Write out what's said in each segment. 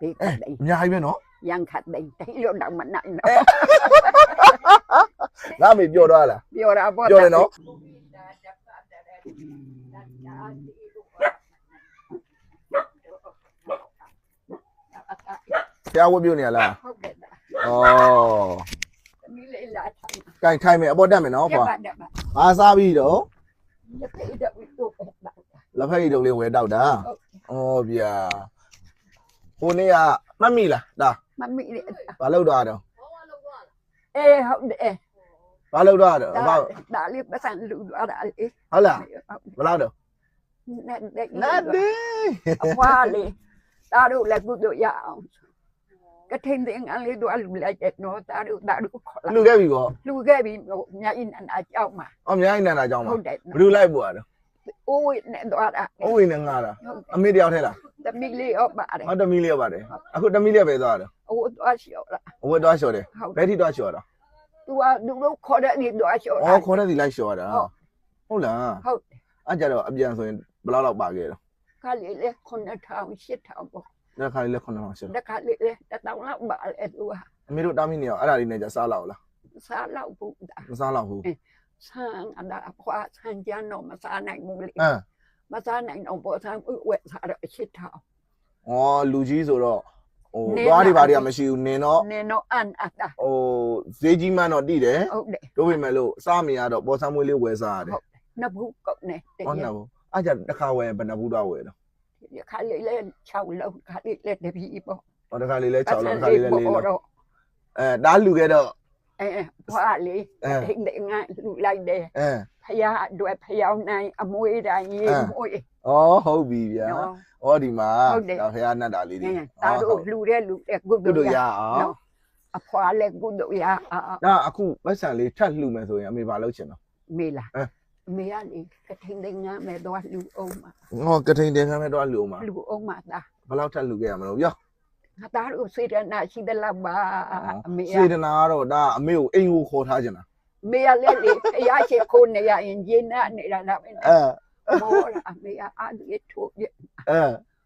ဒီကအဲတိန်အများကြီးပဲနော်ရန်ခတ်တိန်တိတ်လို့တော့မနိုင်အဲတော့ငါအမေပြောတော့လားပြောတာပေါ့ပြောတယ်နော်ဆရာဝတ်ပြုတ်နေရလားဟုတ်ကဲ့ဒါဩသမီးလေးလာထိုင်ကင်ထိုင်မယ်အပေါ်တက်မယ်နော်ရဖွာပါတယ်ပါငါစားပြီးတော့ရပိတော့ဝိတော့ပဲပါလက်ဖက်ရည်တုပ်လေးဝယ်တောက်တာဩဗျာ ဟိုနေ့ကမှတ်မိလားဒါမမီလေးဘာလုပ်တော့တော့အေးဟုတ်တယ်ဘာလုပ်တော့တော့ဒါဘာဒါလေးပတ်စံလူသွားတာလေဟုတ်လားဘယ်လောက်တော့နဲ့တဲ့နတ်ဒီအဖွားလေးဒါတို့လည်းကုတို့ရအောင်ကထိန်တဲ့ငန်းလေးတို့အလူလိုက်တဲ့နော်ဒါတို့ဒါတို့ခေါ်လာလူခဲ့ပြီပေါ့လူခဲ့ပြီးဟိုမြတ်အင်းအကြောက်မှာအများကြီးနန္တာကြောင်းပါဟုတ်တယ်ဘလူလိုက်ပို့ရတော့အိုးနဲ့သွားတာအဝိနဲ့ငါတာဟုတ်အမေတယောက်ထဲလား သမီးလေးရောပါတယ်ဟောတမီလေးရပါတယ်အခုတမီလေးပဲသွားတော့အိုးသွားလျှော်တာအဝတ်သွားလျှော်တယ်ဟုတ်ဘယ်ထိသွားလျှော်တော့သူကလူတို့ခေါ်တဲ့နေသွားလျှော်ဩတာခေါ်တဲ့စီလိုက်လျှော်တာဟုတ်ဟုတ်လားဟုတ်အဲ့ကြတော့အပြန်ဆိုရင်ဘယ်လောက်လောက်ပါခဲ့တော့ခါလေးလေးခုနှစ်ထောင်ရှစ်ထောင်ပေါ့လက်ခါလေးလက်9000ရှစ်တခါလေးလေးတစ်တောင်လောက်ပါလေသူကအမေတို့တာမီနေရောအဲ့ဒါလေးနဲ့ကြစားလောက်လားစားလောက်ဘူးတာမစားလောက်ဘူးဆန်းအဒါအဖွားဆန်းကြမ်းတော့မစားနိုင်ဘူးလေအမ် မစားနိုင်တော့ပေါ်ဆန်းဝက်စားတော့ရှစ်ထောင်ဩလူကြီးဆိုတော့ဟိုနေသွားတွေလာဘာတွေကမရှိဘူးနင်တော့နင်တော့အန်အတာဟိုဈေးကြီးမှန်းတော့တည်တယ်ဟုတ်တယ်တို့ပေမဲ့လို့စားမရတော့ပေါ်ဆမ်းမွေးလေးဝယ်စားရတယ်နှစ်ဘူးကုတ်နေတဟုတ်ကယ်နော်ဘူးအဲ့ကြတစ်ခါဝယ်ဘယ်နှဘူးတော့ဝယ်တော့ခါလေးလေး6လုံးခါလေးလေးတပီပေါ့ဟောတစ်ခါလေးလဲ6လုံးတစ်ခါလေးလဲ4လုံးတော့အဲဒါလူခဲ့တော့ အဲဖွားလေးအဲဟိတ်တဲ့ငါလူလိုက်တယ်အဲဖယားအတွက်ဖျောင်းနိုင်အမွေးတိုင်းရေမွေးဩဟုတ်ပြီဗျာနော်ဩဒီမှာဟုတ်တယ်ဒါဖះနတ်တာလေးတွေဒါတို့လူတဲ့လူတဲ့ကုတို့တို့တို့ရရအောင်နော်အဖွာလည်းကုတို့ရအာဒါအခုပတ်စံလေးထပ်လှူမယ်ဆိုရင်အမေဘာလုပ်ချင်တော့မေလာအဲမေရလေကထင်းတဲ့ငါမဲ့တော့လူအောင်မှာဟောကထိန်တင်ခမ်းမဲ့တော့လှူအောင်ပါလူအောင်မှာဒါဘယ်လောက်ထပ်လှူခဲ့ရမလို့ပြော ငါသားတို့စေတနာရှိတဲ့လောက်ပါအမေရစေတနာကတော့ဒါအမေကိုအိမ်ကိုခေါ်ထားချင်တာမေရလေလေဖယားချေခိုးနေရရင်ဂျင်းနာနေတာလားမေအဲမောရအမေရအာဒီထိုးပြအဲ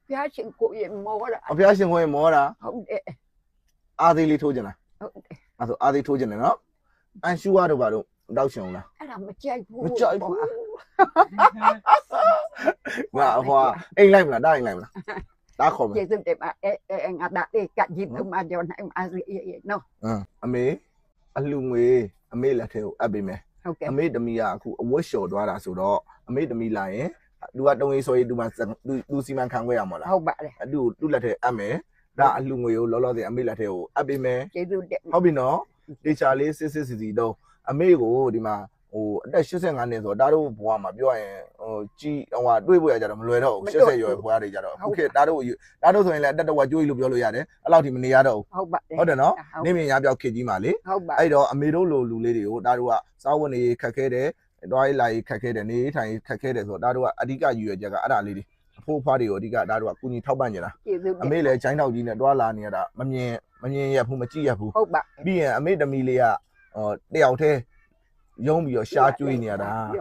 ဖယားချင်ကိုရမောရအဖះရှင်ခွင့်မောတာဟုတ်တယ်အာသေးလေးထိုးချင်တာဟုတ်တယ်အဲ့ဆိုအာသေးထိုးချင်တယ်နော်အန်ရှူရတော့ဘာလို့တောက်ရှင်အောင်လားအဲ့ဒါမကြိုက်ဘူးမကြိုက်ဘူးငါအဖွာအိမ်လိုက်မလားဒါအိမ်လိုက်မလား ဒါခေါ်မယ်ကျေစုတယ်ပါအဲအဲငါဒါလေးကကြည့်သူမကြောနိုင်ပါစေနော်အင်းအမေအလှငွေအမေလက်ထဲကိုအပ်ပေးမယ်ဟုတ်ကဲ့အမေတမီကအခုအဝတ်လျှော်သွားတာဆိုတော့အမေတမီလာရင်သူကတုံးရေးဆိုရင်သူမှသူသူစီမံခံခွဲရမှာလားဟုတ်ပါတယ်အတူသူ့လက်ထဲအပ်မယ်ဒါအလှငွေကိုလောလောဆယ်အမေလက်ထဲကိုအပ်ပေးမယ်ကျေစုတယ်ဟုတ်ပြီနော်တေချာလေးစစ်စစ်စီစီတော့အမေကိုဒီမှာ ဟိုအသက်85နှစ်ဆိုတော့ဒါတို့ဘဝမှာပြောရရင်ဟိုကြီးဟိုဟာတွေးဖို့ရကြတော့မလွယ်တော့ဘူး80ရွယ်ဘဝတွေကြတော့အခုခေတ်ဒါတို့ဒါတို့ဆိုရင်လည်းအတက်တဝကြွေးလို့ပြောလို့ရတယ်အဲ့လောက်ထိမနေရတော့ဘူးဟုတ်ပါတယ်ဟုတ်တယ်နော်နေမြင်ရပြောက်ခေတ်ကြီးမှာလေဟုတ်ပါအဲ့တော့အမေတို့လိုလူလေးတွေကိုဒါတို့ကစားဝတ်နေခက်ခဲတယ်တွားရေးလာရေးခက်ခဲတယ်နေရေးထိုင်ရေးခက်ခဲတယ်ဆိုတော့ဒါတို့ကအဓိကယူရချက်ကအဲ့ဒါလေးတွေအဖိုးအဖွားတွေကိုအဓိကဒါတို့ကကုညီထောက်ပံ့နေတာကျေစုတအယ်မေလည်းချိုင်းတောက်ကြီးနဲ့တွားလာနေရတာမမြင်မမြင်ရဘူးမကြည့်ရဘူးဟုတ်ပါပြီးရင်အမေတမီလေးကဟောတယောက်တည်း ရုံးပြီးတော့ရှားကျွေးနေရတာသူ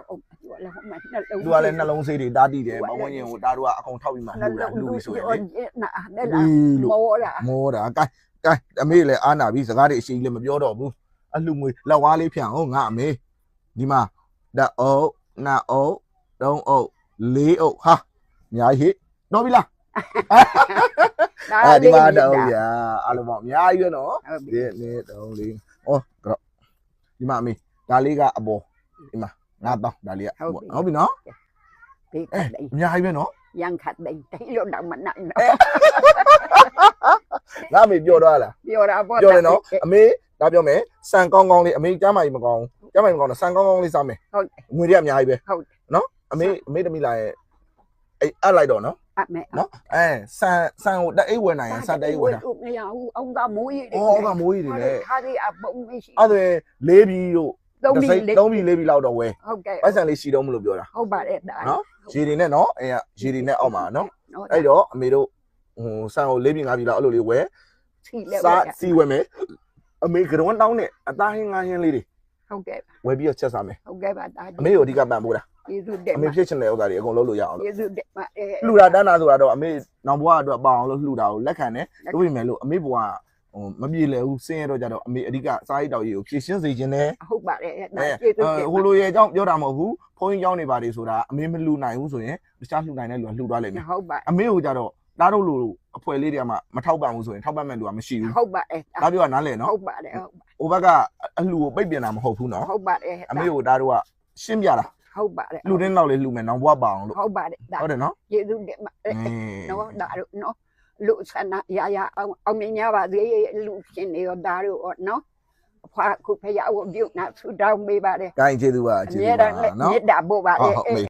ကလည်းဟိုမှာနှလုံးသူကလည်းနှလုံးဆေးတွေတားတည်တယ်ဘဝဝင်ရင်ဟိုဒါတို့ကအကုန်ထောက်ပြီးမှလှူတာလှူပြီးဆိုရင်လေနာနဲ့လားလို့မောတာမောတာကဲကဲအမေလည်းအားနာပြီးစကားတွေအရှိကြီးလည်းမပြောတော့ဘူးအလှငွေလက်ဝါးလေးဖြန့်အောင်ငါအမေဒီမှာဓာတ်အုပ်နာအုပ်တုံးအုပ်လေးအုပ်ဟာအများကြီးဟိတော့ပြီလားအဲဒီမှာဓာတ်အုပ်ရအားလုံးပေါ့အများကြီးပဲနော်ဟုတ်ပြီဒီနေ့တုံးလေးဩကတော့ဒီမှာအမေ ဒါလေးကအပေါ်ဒီမှာငါတော့ဒါလေးကပေါ့ဟုတ်ပြီနော်ဒီကအဲတိန်အများကြီးပဲနော်ရန်ခတ်တိန်တိတ်လို့တော့မနိုင်တော့ငါအမေပြောတော့လားပြောတာပေါ့ပြောတယ်နော်အမေဒါပြောမယ်စံကောင်းကောင်းလေးအမေကျမ်းမာကြီးမကောင်းကျမ်းမာကြီးမကောင်းတော့စံကောင်းကောင်းလေးစားမယ်ဟုတ်ငွေတွေကအများကြီးပဲဟုတ်နော်အမေအမေတမိလာရဲ့အဲ့အပ်လိုက်တော့နော်အမေနော်အဲစံစံကိုတက်အိတ်ဝယ်နိုင်ရင်စံတက်အိတ်ဝယ်တာမရဘူးအောင်ကမိုးရီအော်ကမိုးကြီးတွေနဲ့ခါဒီအပုံမရှိအဲ့ဒါဆိုရင်လေးပြီးတို့ သုံးတစ်ပြီစိတ်လေသုံးပြီးလေးပြီးလောက်တော့ဝယ်ဟုတ်ကဲ့ပိုက်ဆံလေးရှိတော့မလို့ပြောတာဟုတ်ပါတယ်ဒါနော်ရေတွေနဲ့နော်အဲကရေတွေနဲ့အောက်မှာနော်အဲ့တော့အမေတို့ဟိုစံကိုလေးပြီးငါးပြီးလောက်အဲ့လိုလေးဝယ်စီလဲစားစီဝယ်မယ်အမေကရုံးတောင်းနဲ့အသားဟင်းငါးဟင်းလေးတွေဟုတ်ကဲ့ဝယ်ပြီးတော့ချက်စားမယ်ဟုတ်ကဲ့ပါဒါအမေကိုအဓိကပံ့ပိုးတာကျေးဇူးတင်အမေပါဖြစ်ချင်တဲ့ဥစ္စာတွေအကုန်လုပ်လို့ရအောင်လို့ကျေးဇူးတင်ပါအဲလှူတာတန်းတာဆိုတာတော့အမေနောင်ဘွားအတွက်ပအောင်လို့လှူတာကိုလက်ခံတယ်တို့ပြင်မဲ့လို့အမေဘွား ဟိုမပြေလည်ဘူးစင်းရတော့ကြတော့အမေအဓိကစားရိတ်တောက်ရေးကိုဖြည့်ရှင်းစေခြင်းနဲ့ဟုတ်ပါတယ်ဒါအဲကျေးဇူးတင်ဟိုလိုရဲ့အကြောင်းပြောတာမဟုတ်ဘူးဖုန်းကြီးကြောင်းနေပါလေဆိုတာအမေမလှူနိုင်ဘူးဆိုရင်တခြားလှူနိုင်တဲ့လူကလှူသွားလိမ့်မယ်ဟုတ်ပါအမေကိုကြတော့တားတို့လိုအဖွဲလေးတွေကမှမထောက်ပံ့ဘူးဆိုရင်ထောက်ပံ့မဲ့လူကမရှိဘူးဟုတ်ပါတယ်ဒါပြောတာနားလည်နော်ဟုတ်ပါတယ်ဟိုဘက်ကအလှူကိုပိတ်ပင်တာမဟုတ်ဘူးနော်ဟုတ်ပါတယ်အမေကိုတားတို့ကရှင်းပြတာဟုတ်ပါတယ်လှူတဲ့နောက်လေးလှူမယ်နောင်ဘွားပအောင်လို့ဟုတ်ပါတယ်ဒါဟုတ်တယ်နော်ကျေးဇူးတင်ပါအင်းနော်ဒါတို့နော် လူဆန္ဒရရအောင်အောင်မြင်ကြပါစေလူရှင်တွေရောဒါတို့ရောနော်အဖွာခုဖရဝပြုတ်နာဆူတောင်းပေးပါတယ်ကိုင်းကျေးဇူးပါအကျေးမြဲဇူးတပါမ်းနော်မေတ္တာပို့ပါဟုလေတ်ဟုတ်မေ